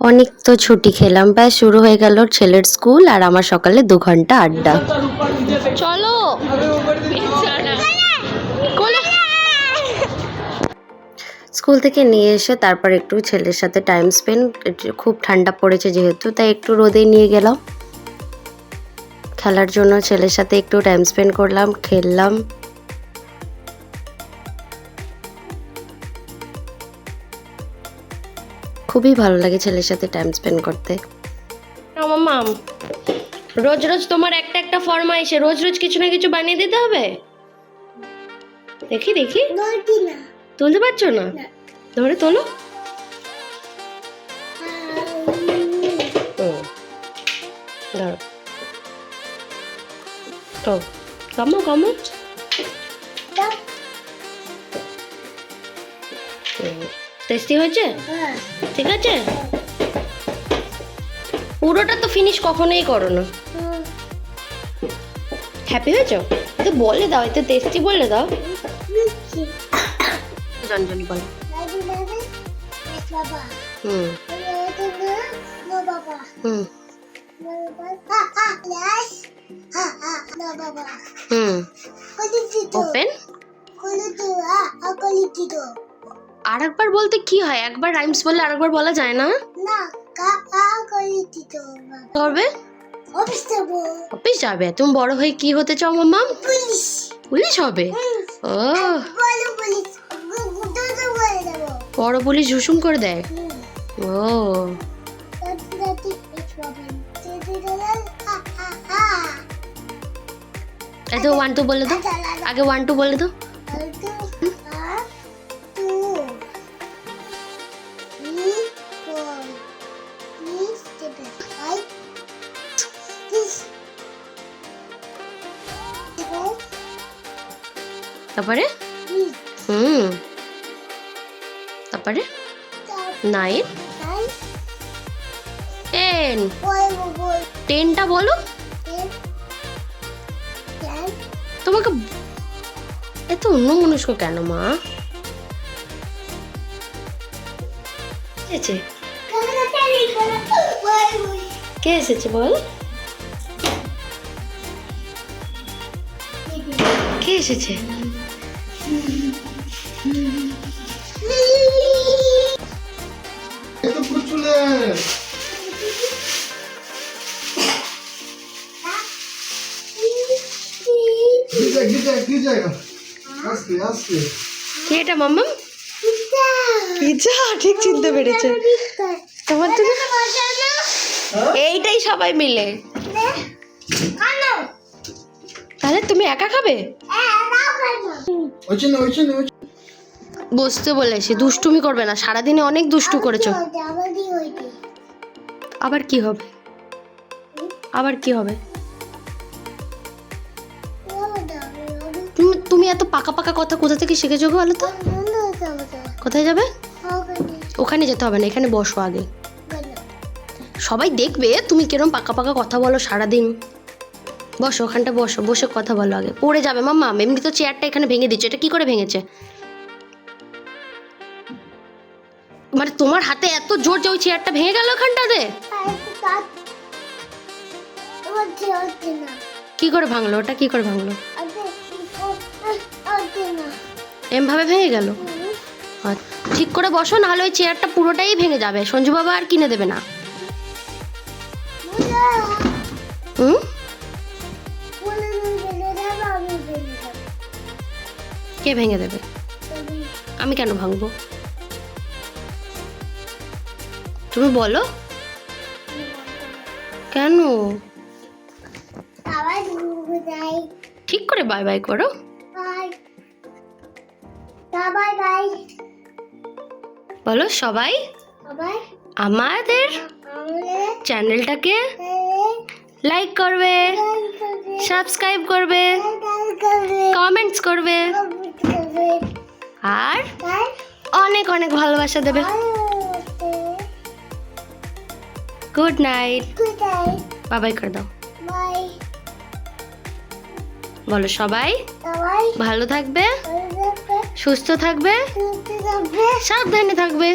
অনেক তো ছুটি খেলাম। প্রায় শুরু হয়ে গেল ছেলের স্কুল আর আমার সকালে দু ঘণ্টা আড্ডা। চলো। স্কুল থেকে নিয়ে এসে তারপর একটু ছেলের সাথে টাইম স্পেন্ড খুব ঠান্ডা পড়েছে যেহেতু তাই একটু রোদে নিয়ে গেলাম। খেলার জন্য ছেলের সাথে একটু টাইম স্পেন্ড করলাম খেললাম। খুবই ভালো লাগে ছেলের সাথে টাইম স্পেন্ড করতে। মাম রোজ রোজ তোমার একটা একটা ফরমাইশে রোজ রোজ কিছু না কিছু বানিয়ে দিতে হবে? দেখি দেখি। তুলতে পারছ না? না। ধরে তোলো। হুম ধরো। তো কামো কামো। টেস্টি হয়েছে? হ্যাঁ। ঠিক আছে? পুরোটা তো ফিনিশ কখনোই করো না হ্যাপি হয়েছো? তো বলে দাও এতে টেস্টি বলে দাও। জঞ্জলি বলো। হুম। হুম। বাবা হা হা লাস হা হা না বাবা হুম ওপেন আর একবার বলতে কি হয়? একবার রাইমস বললে আরেকবার বলা যায় না? না কা করবে অফিস যাব। অফিস যাবে? তুমি বড় হয়ে কি হতে চাও মাম্মা পুলিশ। পুলিশ হবে? ও। বড় পুলিশ। ঝুসুম করে দেয়? ও। এত ওয়ান টু বলে দাও। আগে ওয়ান টু বলে দাও। তারপরে? হুম। তারপরে? নাইন। টেন। টেনটা বলো। তোমাকে এত অন্য মনস্ক কেন, মা? কে এসেছে বল? কে এসেছে? এটা মাম্মা পিজা ঠিক চিনতে পেরেছে। তোমার জন্য? এইটাই সবাই মিলে। তাহলে তুমি একা খাবে? ওইখানে ওইখানে বসতে বলেছি দুষ্টুমি করবে না সারাদিনে অনেক দুষ্টু করেছ। আবার কি হবে? আবার কি হবে? তুমি তুমি এত পাকা পাকা কথা কোথা থেকে শিখেছো গো বলো তো কোথায় যাবে? ওখানে। যেতে হবে না এখানে বসো আগে। সবাই দেখবে তুমি কিরম পাকা পাকা কথা বলো সারাদিন। বসো, ওখানটা বসো, বসে কথা বলো আগে। পড়ে যাবে, মাম্মা, এমনি তো চেয়ারটা এখানে ভেঙে দিচ্ছে, এটা কি করে ভেঙেছে? মানে তোমার হাতে এত জোর যে ওই চেয়ারটা ভেঙে গেল ওখানটাতে? কি করে ভাঙলো ওটা, কি করে ভাঙলো? এমভাবে ভেঙে গেল? ঠিক করে বসো, নাহলে ওই চেয়ারটা পুরোটাই ভেঙে যাবে। সঞ্জু বাবা আর কিনে দেবে না। হুম? কে ভেঙে দেবে? আমি কেন ভাঙবো? তুমি বলো। কেন? ঠিক করে বাই বাই করো। বলো সবাই। আমাদের চ্যানেলটাকে লাইক করবে সাবস্ক্রাইব করবে কমেন্টস করবে। আর অনেক অনেক ভালোবাসা দেবে। গুড নাইট বাবাই করে দাও। বলো সবাই ভালো থাকবে সুস্থ থাকবে সাবধানে থাকবে।